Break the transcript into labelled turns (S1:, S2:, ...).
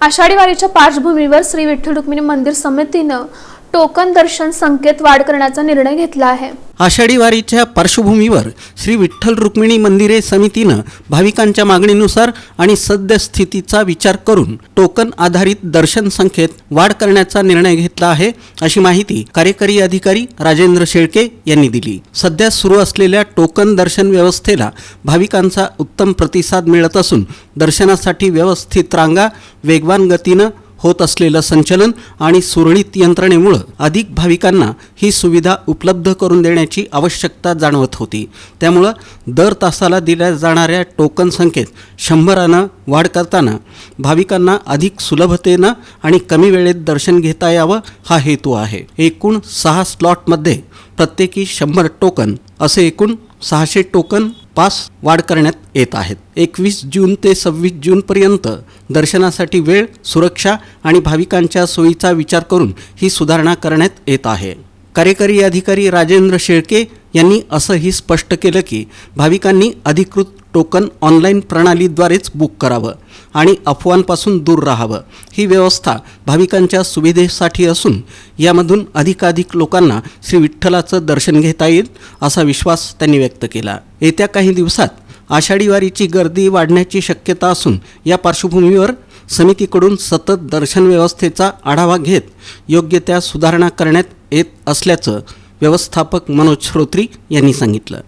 S1: आषाढी वारीच्या पार्श्वभूमीवर श्री विठ्ठल रुक्मिणी मंदिर समितीनं टोकन दर्शन संकेत वाढ करण्याचा निर्णय घेतला आहे.
S2: आषाढी वारीच्या पार्श्वभूमीवर श्री विठ्ठल रुक्मिणी मंदिरे समितीनं भाविकांच्या मागणीनुसार आणि सद्यस्थितीचा विचार करून टोकन आधारित दर्शन संख्येत वाढ करण्याचा निर्णय घेतला आहे अशी माहिती कार्यकारी अधिकारी राजेंद्र शेळके यांनी दिली. सध्या सुरू असलेल्या टोकन दर्शन व्यवस्थेला भाविकांचा उत्तम प्रतिसाद मिळत असून दर्शनासाठी व्यवस्थित रांगा वेगवान गतीनं होत असलेलं संचलन आणि सुरळीत यंत्रणेमुळं अधिक भाविकांना ही सुविधा उपलब्ध करून देण्याची आवश्यकता जाणवत होती. त्यामुळं दर तासाला दिल्या जाणाऱ्या टोकन संख्येत शंभरानं वाढ करताना भाविकांना अधिक सुलभतेनं आणि कमी वेळेत दर्शन घेता यावं हा हेतू आहे. एकूण सहा स्लॉटमध्ये प्रत्येकी शंभर टोकन असे एकूण सहाशे टोकन पास वाढ करण्यात येत आहेत. एकवीस जून ते सव्वीस जूनपर्यंत दर्शनासाठी वेळ सुरक्षा आणि भाविकांच्या सोयीचा विचार करून ही सुधारणा करण्यात येत आहे. कार्यकारी अधिकारी राजेंद्र शेळके यांनी असंही स्पष्ट केलं की भाविकांनी अधिकृत टोकन ऑनलाईन प्रणालीद्वारेच बुक करावं आणि अफवांपासून दूर राहावं. ही व्यवस्था भाविकांच्या सुविधेसाठी असून यामधून अधिकाधिक लोकांना श्री विठ्ठलाचं दर्शन घेता येईल असा विश्वास त्यांनी व्यक्त केला. येत्या काही दिवसात आषाढी वारीची गर्दी वाढण्याची शक्यता असून या पार्श्वभूमीवर समितीकडून सतत दर्शन व्यवस्थेचा आढावा घेत योग्य त्या सुधारणा करण्यात येत असल्याचं व्यवस्थापक मनोज श्रोत्री यांनी सांगितलं.